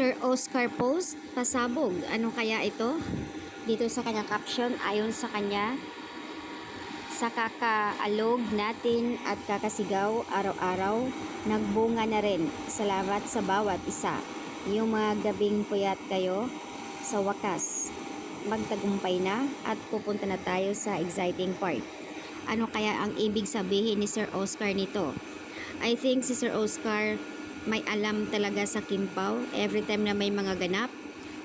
Sir Oscar Post, pasabog. Ano kaya ito? Dito sa kanyang caption, ayon sa kanya, sa kakaalog natin at kakasigaw araw-araw, nagbunga na rin. Salamat sa bawat isa. Yung mga gabing puyat kayo, sa wakas, magtagumpay na at pupunta na tayo sa exciting part. Ano kaya ang ibig sabihin ni Sir Oscar nito? I think si Sir Oscar may alam talaga sa Kimpaw. Every time na may mga ganap,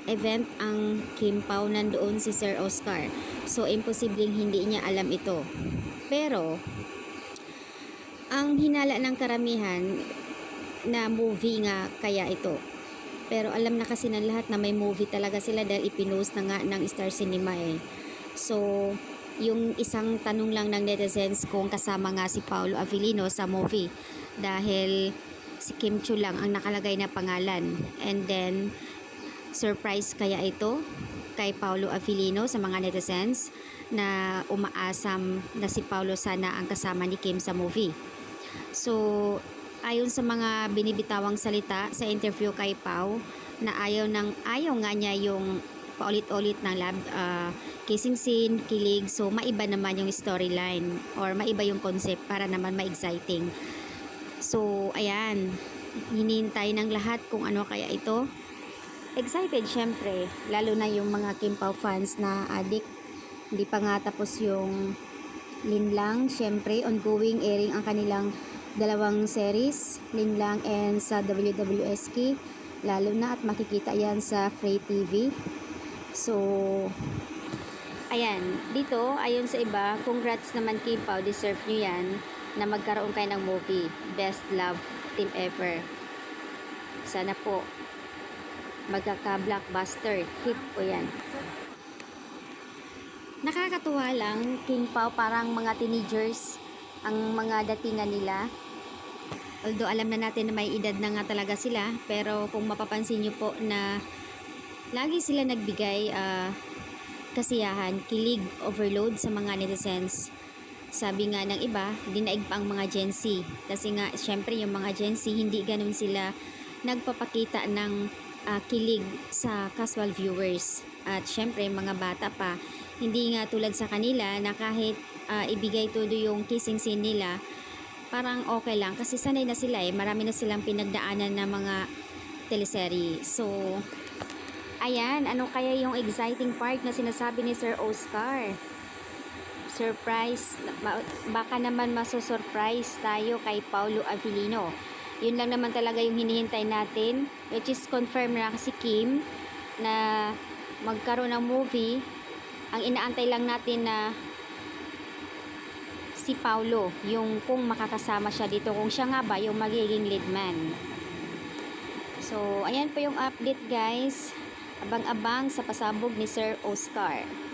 event ang Kimpaw, nandoon si Sir Oscar. So, imposibleng hindi niya alam ito. Pero, ang hinala ng karamihan na movie nga kaya ito. Pero alam na kasi ng lahat na may movie talaga sila dahil ipinost na nga ng Star Cinema eh. So, yung isang tanong lang ng netizens kung kasama nga si Paolo Avellino sa movie dahil si Kim Chu lang ang nakalagay na pangalan. And then surprise kaya ito kay Paolo Avellino sa mga netizens na umaasam na si Paolo sana ang kasama ni Kim sa movie. So ayon sa mga binibitawang salita sa interview kay Pau na ayaw ng ayaw nga niya yung paulit-ulit ng lab ah, kissing scene, kilig so maiba naman yung storyline or maiba yung concept para naman ma-exciting So, ayan. Hinihintay ng lahat kung ano kaya ito. Excited syempre, lalo na yung mga Kimpaw fans na addict. Hindi pa nga tapos yung Linlang. Syempre, ongoing airing ang kanilang dalawang series, Linlang and sa WWSK. Lalo na at makikita yan sa Free TV. So, ayan. Dito, ayon sa iba, congrats naman Kimpaw, deserve nyo yan na magkaroon kayo ng movie. Best love team ever. Sana po magkaka-blockbuster. Hit po yan. Nakakatuwa lang, King Pao, parang mga teenagers ang mga datingan nila. Although alam na natin na may edad na nga talaga sila, pero kung mapapansin nyo po na lagi sila nagbigay ah, kasiyahan, kilig, overload sa mga netizens. Sabi nga ng iba, dinaig pa ang mga Gen Z. Kasi nga, syempre yung mga Gen Z, hindi ganun sila nagpapakita ng ah, kilig sa casual viewers. At syempre, mga bata pa, hindi nga tulad sa kanila na kahit ah, ibigay todo yung kissing scene nila, parang okay lang. Kasi sanay na sila eh. Marami na silang pinagdaanan na mga teleserye. So, ayan, ano kaya yung exciting part na sinasabi ni Sir Oscar? Surprise, baka naman masosurprise tayo kay Paulo Avellino. Yun lang naman talaga yung hinihintay natin, which is confirm na si Kim na magkaroon ng movie. Ang inaantay lang natin na si Paulo, yung kung makakasama siya dito, kung siya nga ba yung magiging lead man. So, ayan po yung update guys. Abang-abang sa pasabog ni Sir Oscar.